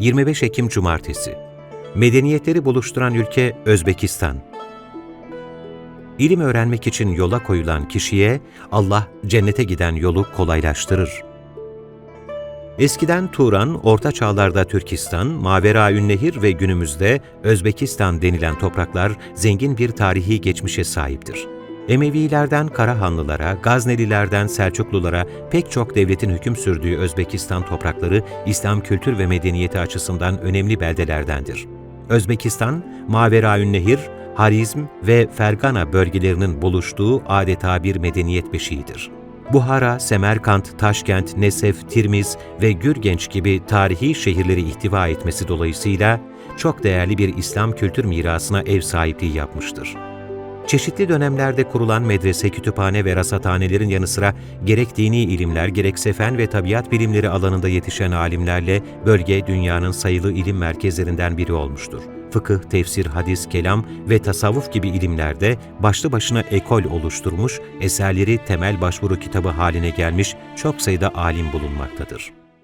25 Ekim Cumartesi Medeniyetleri buluşturan ülke Özbekistan. İlim öğrenmek için yola koyulan kişiye Allah cennete giden yolu kolaylaştırır. Eskiden Turan, Orta Çağlarda Türkistan, Maveraünnehir ve günümüzde Özbekistan denilen topraklar zengin bir tarihi geçmişe sahiptir. Emevilerden Karahanlılara, Gaznelilerden Selçuklulara pek çok devletin hüküm sürdüğü Özbekistan toprakları İslam kültür ve medeniyeti açısından önemli beldelerdendir. Özbekistan, Maveraünnehir, Harizm ve Fergana bölgelerinin buluştuğu adeta bir medeniyet beşiğidir. Buhara, Semerkant, Taşkent, Nesef, Tirmiz ve Gürgenç gibi tarihi şehirleri ihtiva etmesi dolayısıyla çok değerli bir İslam kültür mirasına ev sahipliği yapmıştır. Çeşitli dönemlerde kurulan medrese, kütüphane ve rasathanelerin yanı sıra gerek dini ilimler gerekse fen ve tabiat bilimleri alanında yetişen alimlerle bölge dünyanın sayılı ilim merkezlerinden biri olmuştur. Fıkıh, tefsir, hadis, kelam ve tasavvuf gibi ilimlerde başlı başına ekol oluşturmuş, eserleri temel başvuru kitabı haline gelmiş çok sayıda alim bulunmaktadır.